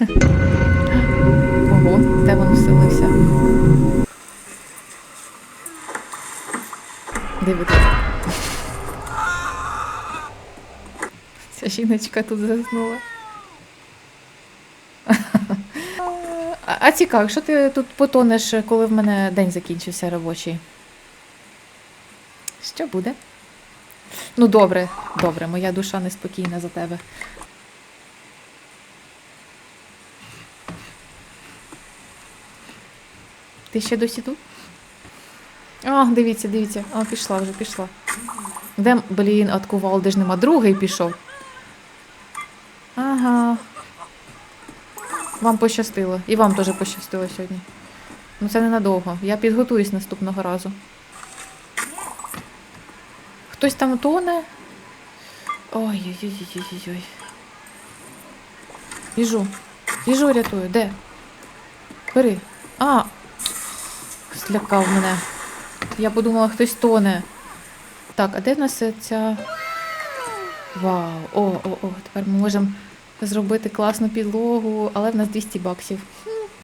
Ого, де він вселився? Дивитесь. Ця жіночка тут заснула. А цікаво, що ти тут потонеш, коли в мене день закінчився робочий? Що буде? Ну, добре, добре, моя душа неспокійна за тебе. Ти ще досі тут? А, дивіться, дивіться. А, пішла вже, пішла. Де, блін, от кувалди ж нема. Другий пішов. Ага. Вам пощастило. І вам теж пощастило сьогодні. Ну це ненадовго. Я підготуюсь наступного разу. Хтось там тоне. Ой-ой-ой-ой-ой. Біжу. Біжу, рятую. Де? Бери. А. Злякав мене. Я подумала, хтось тоне. Так, а де в нас ця. Вау. О, о, о, тепер ми можемо зробити класну підлогу, але в нас 200 баксів.